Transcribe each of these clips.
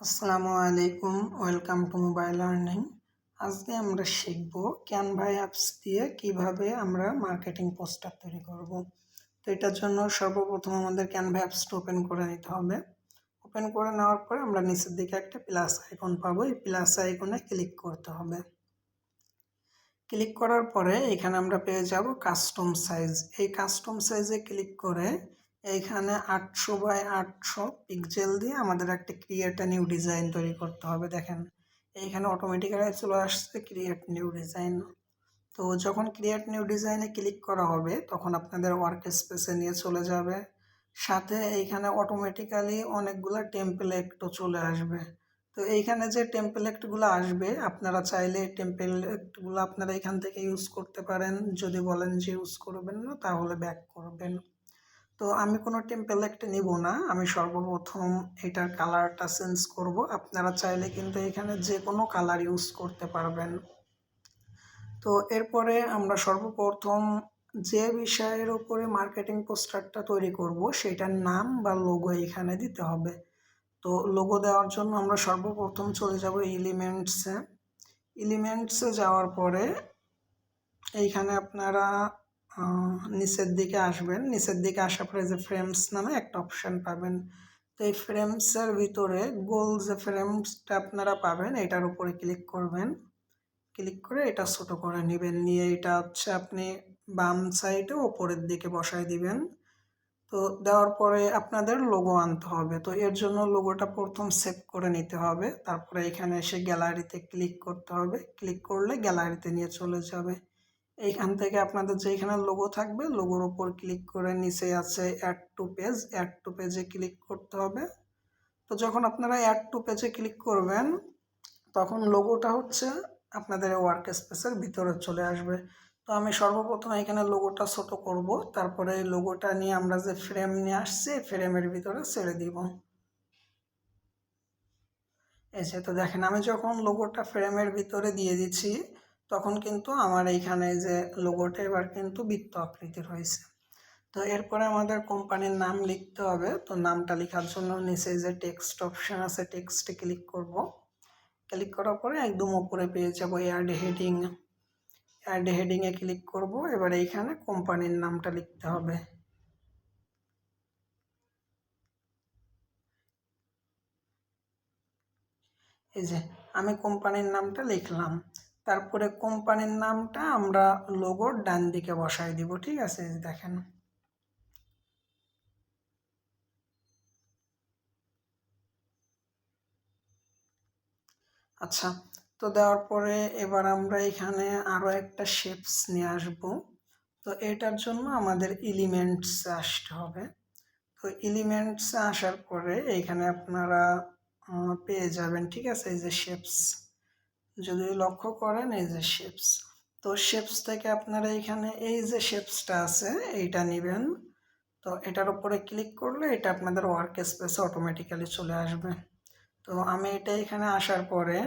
আসসালামু আলাইকুম, welcome to mobile learning. আজকে আমরা শিখব ক্যানভা অ্যাপস দিয়ে কীভাবে আমরা মার্কেটিং পোস্টার তৈরি করব। তো এটার জন্য সর্বপ্রথম আমাদের ক্যানভা অ্যাপসটা ওপেন করে নিতে হবে। ওপেন করে নেওয়ার পরে আমরা নিচের দিকে একটা প্লাস আইকন পাবো। এই প্লাস আইকনে ক্লিক করতে হবে। ক্লিক করার পরে এখানে আমরা পেয়ে যাব কাস্টম সাইজ এই কাস্টম সাইজে ক্লিক করে এইখানে আটশো বাই আটশো পিকজেল দিয়ে আমাদের একটা ক্রিয়েট নিউ ডিজাইন তৈরি করতে হবে, দেখেন। এইখানে অটোমেটিক্যালি চলে আসছে ক্রিয়েট নিউ ডিজাইন তো যখন ক্রিয়েট নিউ ডিজাইনে ক্লিক করা হবে, তখন আপনাদের ওয়ার্ক স্পেসে নিয়ে চলে যাবে। সাথে এইখানে অটোমেটিক্যালি অনেকগুলো টেম্পলেটও চলে আসবে। তো এইখানে যে টেম্পলেটগুলো আসবে, আপনারা চাইলে টেম্পলেটগুলো আপনারা এখান থেকে ইউজ করতে পারেন। যদি বলেন যে ইউজ করবেন না, তাহলে ব্যাক করবেন। তো আমি কোনো টেম্পলেট নিব না। আমি সর্বপ্রথম এটার কালারটা চেঞ্জ করব। আপনারা চাইলে কিন্তু এখানে যে কোনো কালার ইউজ করতে পারবেন। তো এরপরে আমরা সর্বপ্রথম যে বিষয়ের উপরে মার্কেটিং পোস্টারটা তৈরি করব, সেটার নাম বা লোগো এখানে দিতে হবে। তো লোগো দেওয়ার জন্য আমরা সর্বপ্রথম চলে যাব এলিমেন্টসে এলিমেন্টসে যাওয়ার পরে এইখানে আপনারা নিচের দিকে আসবেন। নিচের দিকে আসার পরে যে ফ্রেমস নামে একটা অপশান পাবেন। তো এই ফ্রেমসের ভিতরে গোল যে ফ্রেমসটা আপনারা পাবেন, এটার উপরে ক্লিক করবেন। ক্লিক করে এটা ছোটো করে নেবেন। নিয়ে এটা হচ্ছে আপনি বাম সাইডে ওপরের দিকে বসাই দিবেন। তো দেওয়ার পরে আপনাদের লোগো আনতে হবে। তো এর জন্য লোগোটা প্রথম সেভ করে নিতে হবে। তারপরে এখানে এসে গ্যালারিতে ক্লিক করতে হবে। ক্লিক করলে গ্যালারিতে নিয়ে চলে যাবে। এইখান থেকে আপনাদের যেখানে লোগো থাকবে লোগোর ওপর ক্লিক করে নিচে আছে add to page add to পেজে ক্লিক করতে হবে। তো যখন আপনারা অ্যাড টু পেজে ক্লিক করবেন, তখন লোগোটা হচ্ছে আপনাদের ওয়ার্ক স্পেসের ভিতরে চলে আসবে। তো আমি সর্বপ্রথম এখানে লোগোটা ছোট করব, তারপরে এই লোগোটা নিয়ে আমরা যে ফ্রেম নিয়ে আসছি ফ্রেমের ভিতরে ছেড়ে দিব। এসে তো দেখেন, আমি যখন লোগোটা ফ্রেমের ভিতরে দিয়ে দিচ্ছি তখন কিন্তু আমার এইখানে যে লোগোটা এবার কিন্তু বৃত্ত আকৃতির হয়েছে। তো এরপরে আমাদের কোম্পানির নাম লিখতে হবে। তো নামটা লেখার জন্য নিচে যে টেক্সট অপশান আছে টেক্সটে ক্লিক করব। ক্লিক করার পরে একদম উপরে পেয়ে যাব অ্যাড হেডিং অ্যাড হেডিংয়ে ক্লিক করব। এবার এইখানে কোম্পানির নামটা লিখতে হবে। এই যে, আমি কোম্পানির নামটা লিখলাম। তারপরে কোম্পানির নামটা আমরা লোগোর ডান দিকে বসাই দিব, ঠিক আছে? দেখেন। আচ্ছা তো দেওয়ার পরে এবার আমরা এখানে আরও একটা শেপস নিয়ে আসব। তো এটার জন্য আমাদের এলিমেন্টস আসতে হবে। তো এলিমেন্টস আসার পরে এখানে আপনারা পেয়ে যাবেন, ঠিক আছে? এই যে শেপস যদি লক্ষ্য করেন এই যে শেপস তো শেপস থেকে আপনারা এখানে এই যে শেপসটা আছে, এইটা নেবেন। তো এটার উপরে ক্লিক করলে এটা আপনাদের ওয়ার্ক স্পেসে অটোমেটিক্যালি চলে আসবে। তো আমি এটা এখানে আসার পরে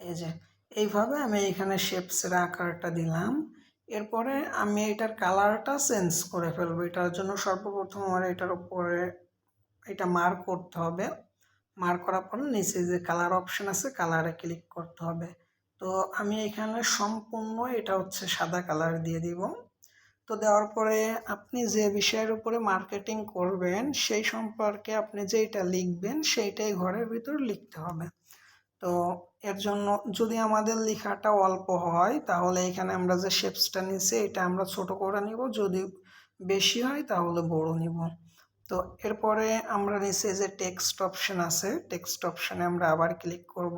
এই যে এইভাবে আমি এখানে শেপসের আকারটা দিলাম। এরপরে আমি এটার কালারটা চেঞ্জ করে ফেলব। এটার জন্য সর্বপ্রথম আমার এটার উপরে এটা মার্ক করতে হবে। মার্ক করার পর নিচে যে কালার অপশান আছে কালারে ক্লিক করতে হবে। তো আমি এখানে সম্পূর্ণ এটা হচ্ছে সাদা কালার দিয়ে দিব। তো দেওয়ার পরে আপনি যে বিষয়ের উপরে মার্কেটিং করবেন, সেই সম্পর্কে আপনি যেইটা লিখবেন, সেইটাই ঘরের ভিতর লিখতে হবে। তো এর জন্য যদি আমাদের লেখাটা অল্প হয়, তাহলে এখানে আমরা যে শেপসটা নিছি এটা আমরা ছোট করে নিব। যদি বেশি হয়, তাহলে বড় নিব। তো এরপরে আমরা নিচে যে টেক্সট অপশান আছে টেক্সট অপশানে আমরা আবার ক্লিক করব।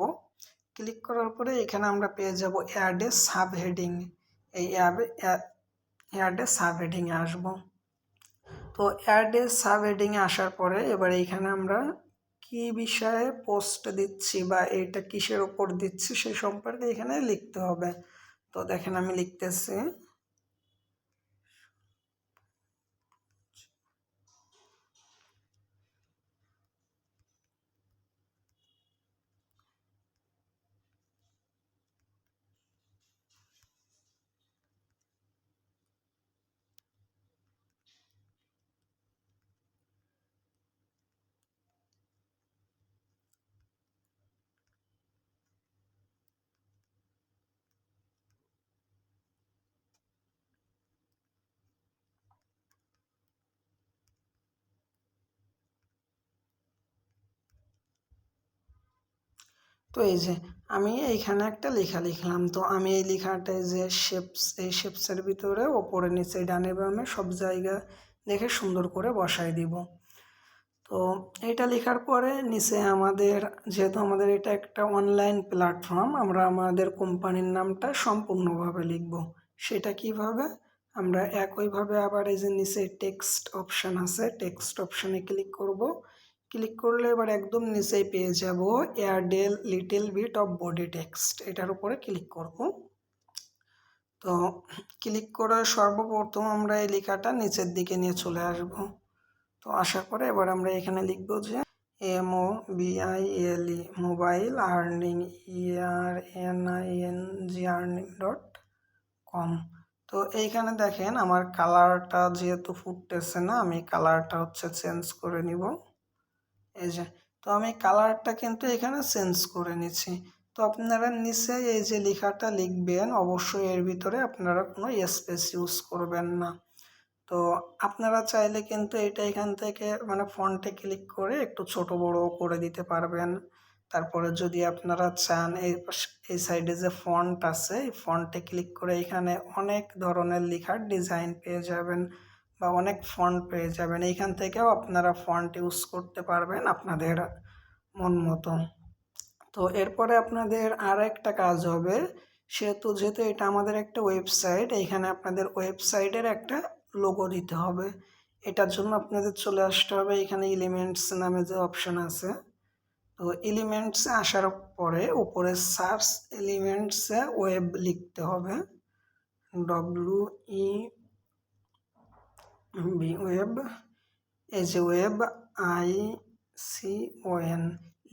ক্লিক করার পরে এখানে আমরা পেয়ে যাব অ্যাড সাব হেডিং এই অ্যাড সাব হেডিংয়ে আসব। তো অ্যাড সাব হেডিংয়ে আসার পরে এবার এইখানে আমরা কি বিষয়ে পোস্ট দিচ্ছি বা এটা কিসের ওপর দিচ্ছি সেই সম্পর্কে এখানে লিখতে হবে। তো দেখেন আমি লিখতেছি তো এই যে আমি এইখানে একটা লেখা লিখলাম। তো আমি এই লেখাটায় যে শেপস এই শেপসের ভিতরে ওপরে নিচে ডানে বামে সব জায়গা দেখে সুন্দর করে বসাই দিব। তো এটা লেখার পরে নিচে আমাদের, যেহেতু আমাদের এটা একটা অনলাইন প্ল্যাটফর্ম আমরা আমাদের কোম্পানির নামটা সম্পূর্ণভাবে লিখব। সেটা কীভাবে? আমরা একইভাবে আবার এই যে নিচে টেক্সট অপশান আছে টেক্সট অপশানে ক্লিক করব। ক্লিক করলে এবার একদম নিচেই পেয়ে যাব এয়ারডেল little bit of body text. এটার উপরে ক্লিক করব। তো ক্লিক করার সর্বপ্রথম আমরা এই লেখাটা নিচের দিকে নিয়ে চলে আসব। তো আশা করে এবার আমরা এখানে লিখব যে M O B I L E mobile earning E R N I N G earning dot com. তো এইখানে দেখেন আমার কালারটা যেহেতু ফুটতেছে না, আমি কালারটা হচ্ছে চেঞ্জ করে নিব। এই যে, তো আমি কালারটা কিন্তু এখানে চেঞ্জ করে নিচ্ছি। তো আপনারা নিচে এই যে লেখাটা লিখবেন, অবশ্যই এর ভিতরে আপনারা কোনো স্পেস ইউজ করবেন না। তো আপনারা চাইলে কিন্তু এটা এখান থেকে মানে ফন্টে ক্লিক করে একটু ছোট বড় করে দিতে পারবেন। তারপরে যদি আপনারা চান, এই এই সাইডে যে ফন্ট আছে, এই ফন্টে ক্লিক করে এখানে অনেক ধরনের লেখার ডিজাইন পেয়ে যাবেন। বা অনেক ফন্ট পেয়ে যাবেন। এইখান থেকেও আপনারা ফন্ট ইউজ করতে পারবেন আপনাদের মন মতো। তো এরপরে আপনাদের আর একটা কাজ হবে, সেহেতু যেহেতু এটা আমাদের একটা ওয়েবসাইট এইখানে আপনাদের ওয়েবসাইটের একটা লোগো দিতে হবে। এটার জন্য আপনাদের চলে আসতে হবে, এখানে এলিমেন্টস নামে যে অপশান আছে। তো এলিমেন্টসে আসার পরে উপরে সার্চ এলিমেন্টসে ওয়েব লিখতে হবে। ডব্লু ই বি ওয়েব এই যে web I C O N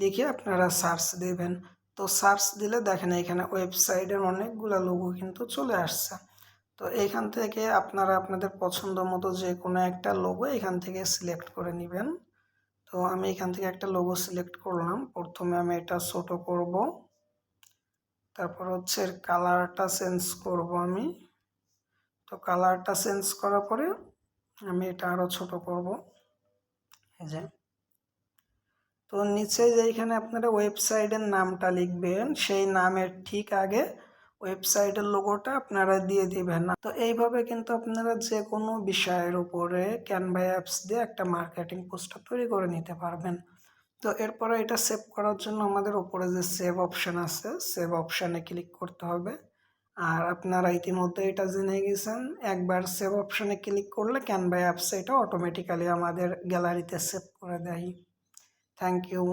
লিখে আপনারা সার্চ দেবেন। তো সার্চ দিলে দেখেন এখানে ওয়েবসাইটের অনেকগুলো লোগো কিন্তু চলে আসছে। তো এইখান থেকে আপনারা আপনাদের পছন্দ মতো যে কোনো একটা লোগো এখান থেকে সিলেক্ট করে নেবেন। তো আমি এখান থেকে একটা লোগো সিলেক্ট করলাম। প্রথমে আমি এটা ছোট করব। তারপর হচ্ছে কালারটা চেঞ্জ করব আমি। তো কালারটা চেঞ্জ করার পরে আমি এটা আরও ছোট করব। এই যে। তো নিচে যেখানে আপনারা ওয়েবসাইটের নামটা লিখবেন, সেই নামের ঠিক আগে ওয়েবসাইটের লোগোটা আপনারা দিয়ে দিবেন না। তো এইভাবে কিন্তু আপনারা যে কোনো বিষয়ের উপরে ক্যানভা অ্যাপস দিয়ে একটা মার্কেটিং পোস্টার তৈরি করে নিতে পারবেন। তো এরপরে এটা সেভ করার জন্য আমাদের উপরে যে সেভ অপশান আছে সেভ অপশানে ক্লিক করতে হবে। আর আপনারা ইতিমধ্যে এটা জেনে গেছেন, একবার সেভ অপশানে ক্লিক করলে ক্যানভা অ্যাপসে এটা অটোমেটিক্যালি আমাদের গ্যালারিতে সেভ করে দেয়। Thank you